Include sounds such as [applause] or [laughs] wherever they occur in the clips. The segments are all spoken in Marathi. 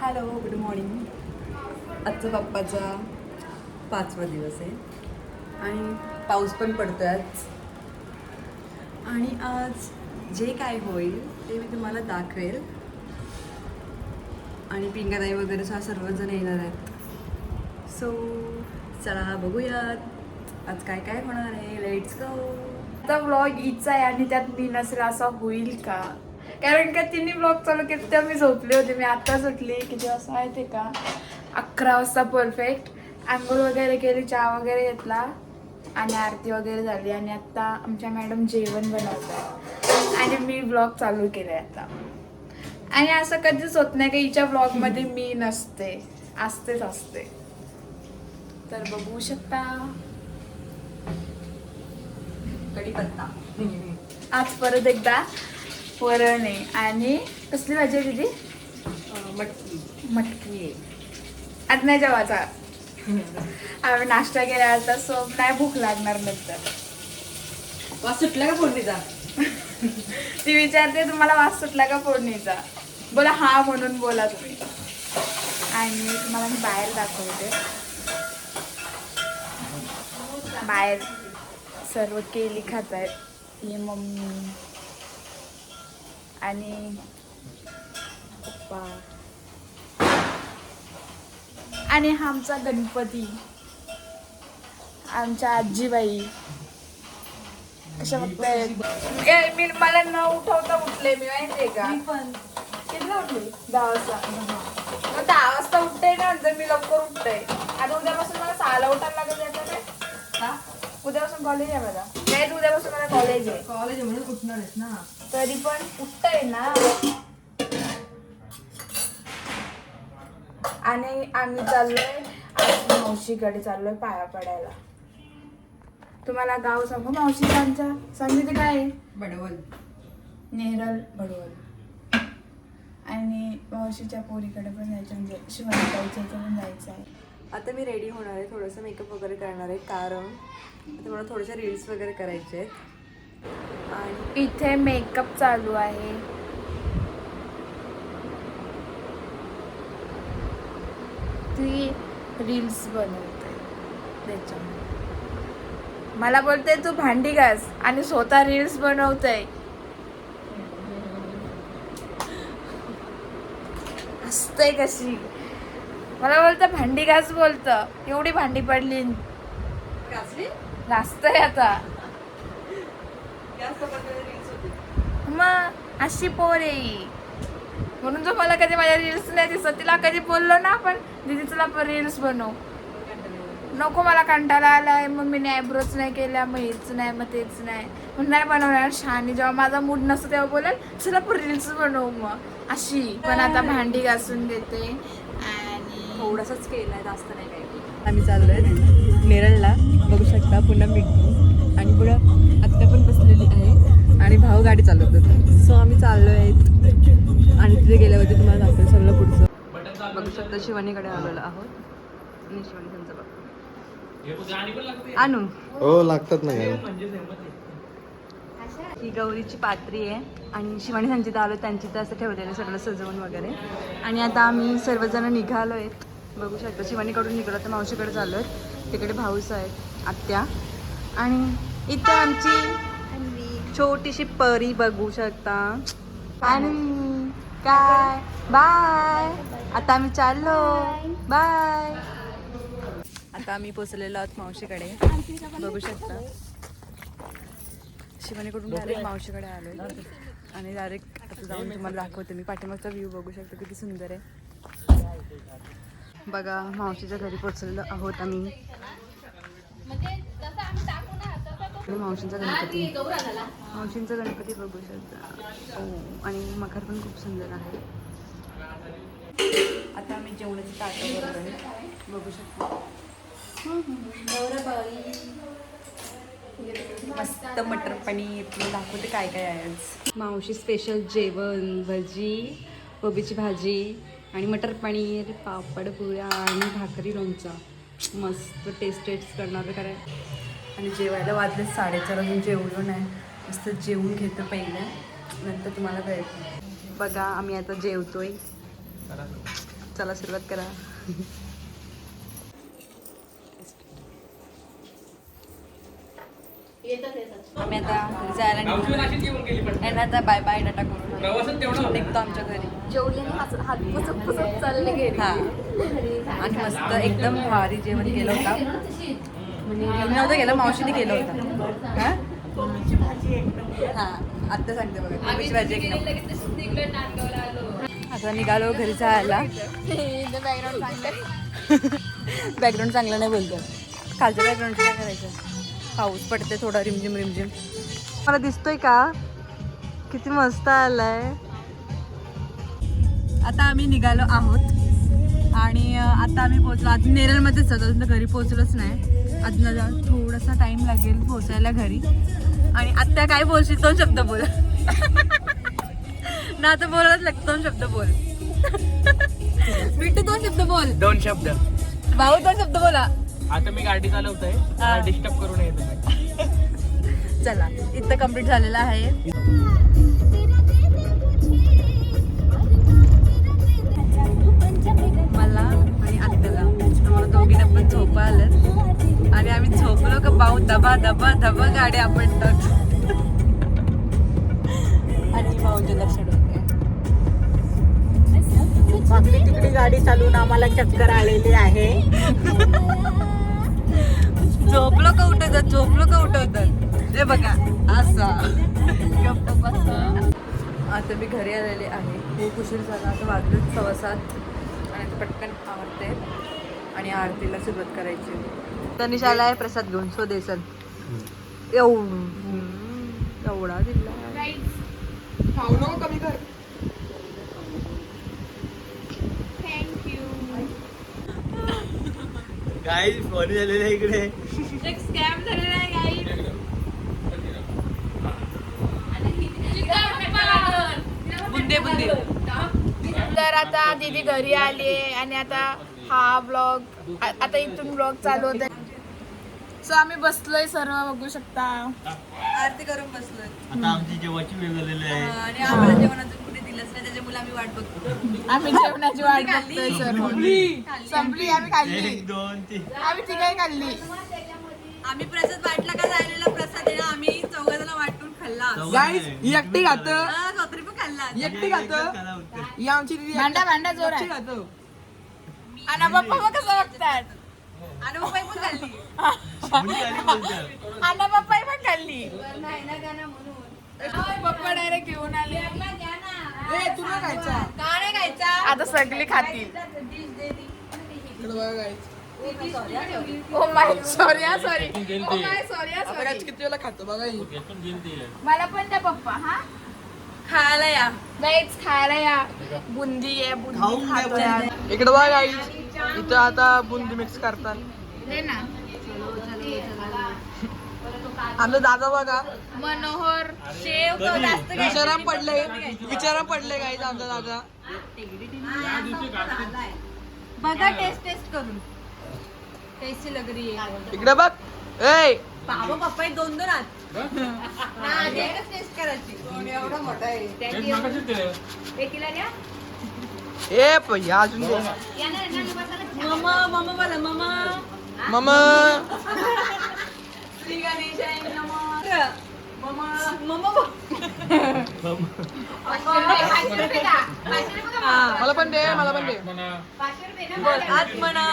हॅलो गुड मॉर्निंग आजचा पप्पाचा पाचवा दिवस आहे. आणि पाऊस पण पडतोय आज आणि आज जे काय होईल ते मी तुम्हाला दाखवेल. आणि पिंगाताई वगैरे सुद्धा सर्वजण येणार आहेत. सो चला बघूयात. आज काय काय होणार आहे? लेट्स गो आता व्लॉग हिचा आहे आणि त्यात मी नसेल असा होईल का? कारण का तिने ब्लॉग चालू केलं तेव्हा मी झोपले होते. मी आता सुटली. किती वाजता माहिती आहे का? अकरा वाजता परफेक्ट आंघोळ वगैरे केली चहा वगैरे घेतला आणि आरती वगैरे झाली. आणि आता आमच्या मॅडम जेवण बनवतात. आणि मी ब्लॉग चालू केले आता. आणि असं कधीच होत नाही की हिच्या ब्लॉगमध्ये मी नसते. असतेच असते. तर बघू शकता. कढीपत्ता. आज परत एकदा. वरण. आहे आणि कसली भाजी आहे दिदी? मटकी. मटकी. आहे आज नाही जेवायचा. आम्ही नाश्ता केला आता सो नाही भूक लागणार नंतर. वास सुटला का फोडणीचा ती विचारते तुम्हाला वास सुटला का फोडणीचा बोला हा म्हणून बोला तुम्ही. आणि तुम्हाला मी बाहेर दाखवते. बाहेर सर्व केली खात आहेत ही मम्मी. आणि पप्पा. आणि हा आमचा गणपती. आमच्या आजीबाई. कशा बघताय? मी मला न उठवता उठले मी माहितीये का? पण. उठली? दहा वाजता. मग दहा वाजता उठते ना मी लवकर उठते. आता उद्यापासून मला सहाला उठायला लागत काय उद्यापासून कॉलेज आहे माझा नाही उद्यापासून मला कॉलेज आहे. कॉलेज म्हणून उठणार आहेस ना. तरी पण उठतंय ना. आणि आम्ही चाललोय आज मावशीकडे चाललोय पाया पडायला. तुम्हाला गाव सांगू मावशी आमच्या सांगितले काय? आहे? बडवल. नेरल भडवल आणि मावशीच्या पोरीकडे पण जायचं म्हणजे शिवाजीबाईच्या इथे पण जायचं आहे. आता मी रेडी होणार आहे. थोडंसं मेकअप वगैरे करणार आहे कारण आता मला थोड्याशा रील्स वगैरे करायचे आहेत. आणि इथे मेकअप चालू आहे. ती रील्स बनवते. त्याच्यामुळे. मला बोलते तू भांडी घास आणि स्वतः रील्स बनवते हसते कशी? मला बोलतं भांडी घास बोलतं. एवढी भांडी पडली. घासतंय आता. मग अशी पोर आहे ही. म्हणून जो मला कधी माझ्या रील्स नाही दिसत. तिला कधी बोललो ना आपण दीदी तुला पण रील्स बनव. नको मला कंटाळा आलाय. मग मी आयब्रोज नाही केल्या मग हेच नाही मग तेच नाही. मग नाही बनवणार शानी जेव्हा माझा मूड नसतो तेव्हा बोलेल चला पण रील्स बनव मग. अशी. पण आता [laughs] भांडी घासून देते. आणि थोडंसंच केलंय जास्त नाही काही. आम्ही चाललोय नेरळला बघू शकता पुन्हा मिठी आणि पुढं आत्या पण बसलेली आहे. आणि भाऊ गाडी चालवतात सो आम्ही चाललो आहेत आणि तिथे गेल्यावरती तुम्हाला दाखवेल सगळं पुढचं. बघू शकता शिवानीकडे आलेलो आहोत. आणि शिवानी त्यांचा बघ. आणू हो लागतात ना काय ही गौरीची पात्री आहे. आणि शिवानी त्यांची आलो त्यांची तर असं ठेवलेलं सगळं सजवून वगैरे. आणि आता आम्ही सर्वजण निघालो आहेत बघू शकता. शिवानीकडून निघालो तर मावशीकडे आहेत तिकडे भाऊस आहेत आत्या. आणि इथे आमची छोटीशी परी बघू शकता. आणि काय? बाय. आता आम्ही चाललो. बाय. आता आम्ही पोचलेलो आहोत मावशीकडे. बघू शकता. शिवानीकडून डायरेक्ट मावशीकडे आलो आणि डायरेक्ट आता जाऊन तुम्हाला दाखवते. मी पाठीमागचा व्ह्यू बघू शकतो किती सुंदर आहे. बघा मावशीच्या घरी पोचलेलो आहोत आम्ही. मावशींचा गणपती. मावशींचा गणपती बघू शकता. हो आणि मखर पण खूप सुंदर आहे. आता आम्ही जेवणाची ताटं बरोबर आहे बघू शकतो. मस्त मटर पनीर. तुला दाखवते काय काय आहे मावशी स्पेशल जेवण भजी कोबीची भाजी आणि मटर पनीर पापड पुऱ्या आणि भाकरी लोणचा. मस्त टेस्ट टेस्ट करणार कारण आणि जेवायला वाजले साडेचार अजून जेवलो नाही. मस्त जेवून घेतो पहिलं. नंतर तुम्हाला कळेल. बघा आम्ही आता जेवतोय. चला सुरुवात करा. आम्ही आता जायला. यांना आता बाय बाय टाटा करून. निघतो आमच्या घरी. जेवले हात पुसत पुसत चालले गेले. हा. आणि मस्त एकदम भारी जेवण केलं होतं. म्हणजे नव्हतं गेलं मावशीने केलं होतं. हा? हा? आत्ता सांगते बघा कोबीची भाजी एक नंबर. आता निघालो घरी जायला. बॅकग्राऊंड बॅकग्राऊंड [laughs] चांगलं नाही बोलतो खालच्या बॅकग्राऊंडचं काय करायचं? पाऊस पडते थोडा रिमझिम रिमझिम. मला दिसतोय का? किती मस्त आलाय. आता आम्ही निघालो आहोत. आणि आता आम्ही पोहोचलो. अजून नेरळमध्येच आहोत अजून तर घरी पोहोचलोच नाही. अजून अजून थोडासा टाइम लागेल पोहोचायला घरी. आणि आत्ता काय बोलशील दोन शब्द बोल. [laughs] ना आता बोलायलाच लागतं दोन शब्द बोल. [laughs] बिट्टू दोन शब्द बोल. दोन शब्द. भाऊ दोन शब्द बोला. आता मी गाडी चालवतोय. डिस्टर्ब करू नये [laughs] चला इथं कंप्लीट झालेलं आहे. दोघींना पण झोपा आलं आणि आम्ही झोपलो का पाहू दबा दबा दबा गाडी आपटतात आणि भाऊंचे लक्ष डोके आपली तिकडे गाडी चालवून आम्हाला चक्कर आलेली आहे. झोपलो का उठवतात झोपलो का उठवतात हे बघा असा. आता मी घरी आलेले आहे. खूप उशीर झाला. आता वाजले सव्वा सात. आणि पटकन आवडते आणि आरतीला सुरुवात करायची. तनिष आलाय प्रसाद घेऊन स्वदेसन एवढ एवढा दिला. कमी कर. थँक्यू काय फोन झालेलं आहे इकडे. एक स्कॅम झालेला आहे बुंदे बुंदे तर आता दीदी घरी आली आहे आणि आता हा ब्लॉग आता इथून ब्लॉग चालू होत सो आम्ही बसलोय सर्व बघू शकता. आरती करून बसलोय. आता आमची जेवाची वेळ झालेली आहे. आणि आम्हाला जेवणाचं कुठे दिलंच नाही त्याच्यामुळे आम्ही वाट बघतो. आम्ही जेवणाची वाट बघतोय सर्व. संपली. आम्ही खाल्ली. एक दोन तीन. आम्ही तिघाही खाल्ली. आम्ही प्रसाद वाटला का राहिलेला प्रसाद आहे ना आम्ही चौघांना वाटून खाल्ला. गाईस ही एकटी खात. रात्री पण खाल्ला. एकटी खात. ही आमची दीदी भांडा भांडा जोर एकटी आहे खातो. आणि पप्पा मग कसं बघतात आणि मग पण खाल्ली. आणि पप्पा पण खाल्ली. पप्पा डायरेक्ट घेऊन आले. ए तुला खायचा? का नाही खायचा. आता सगळी खातील. इकडे बघा गाईस ओ माय सॉरी हा सॉरी ओ माय सॉरी हा सॉरी किती वेळा खातो बघा ही. मला पण द्या पप्पा हा. खायला या. गाईच खायला या. बुंदी आहे बुंदी खातो यार. इकडे बघा गाईस इथं आता बुंदी मिक्स करतात. दे ना. आमचा दादा बघा. मनोहर शेव तो जास्त. विचारा पडले विचारा पडले गाईस आमचा दादा. बघा टेस्ट टेस्ट करून. टेस्टी लग रही है? इकडे बघ. ए! बाबा पप्पा दोन दोन हा, टेस्ट करायची. एवढा मोठा आहे. एकीला द्या. ए भैया अजून दे. मम्मा मम्मा बोला श्री गणेशाय नमः. हा. मला पण दे मला पण दे. बोल आत्मना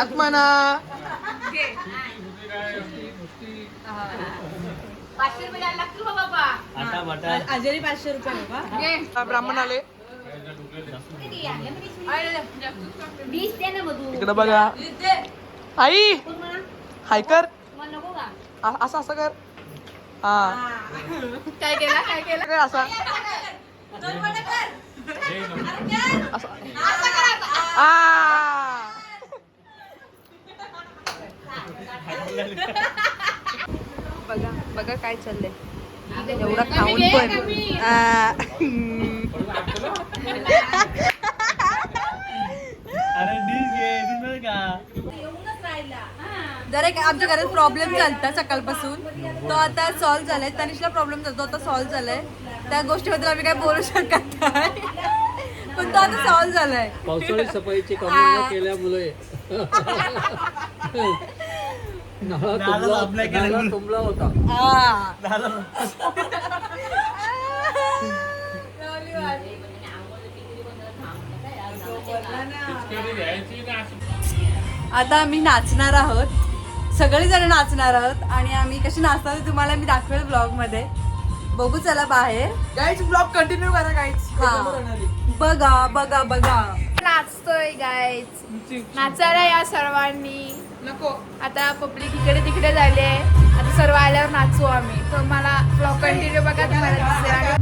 आत्मना आता आजारी पाचशे रुपये बाबा. ब्राह्मण आले. इकडे बघा. आई हाय कर. असं असं कर. हा. काय केला काय केला? कर. असा. असं आ. बघा बघा काय चाललंय. एवढा खाऊन पण. जरा एक आमच्या घरात प्रॉब्लेम झालता सकाळपासून. तो आता सॉल्व्ह झालाय. तनिषला प्रॉब्लेम झाला तो आता सॉल्व्ह झालाय. त्या गोष्टीबद्दल आम्ही काय बोलू शकत नाही. पण तो आता सॉल्व झालाय. पावसाळी सफाईची कामं न केल्यामुळे. [laughs] तुंबला होता. हा [laughs] आता आम्ही नाचणार आहोत. सगळेजण नाचणार आहोत आणि आम्ही कशी नाचणार ते तुम्हाला मी दाखवेल ब्लॉगमध्ये बघू चला बाहेर. गाईच ब्लॉग कंटिन्यू करा गाईच हा. बघा बघा बघा. नाचतोय गायच नाचायला या सर्वांनी. नको. आता पब्लिक इकडे तिकडे झाली. आहे आता सर्व आल्यावर नाचू आम्ही. तर मला ब्लॉग कंटिन्यू बघा तुम्हाला दिसेल.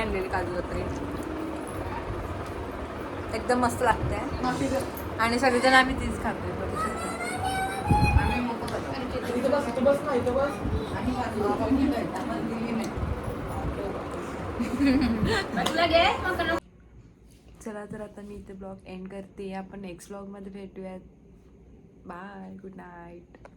आणलेली काजू कतरी एकदम मस्त लागते. आणि सगळेजण आम्ही तीच बस [laughs] चला तर आता मी इथे ब्लॉग एंड करते. आपण नेक्स्ट ब्लॉगमध्ये भेटूयात. Bye good night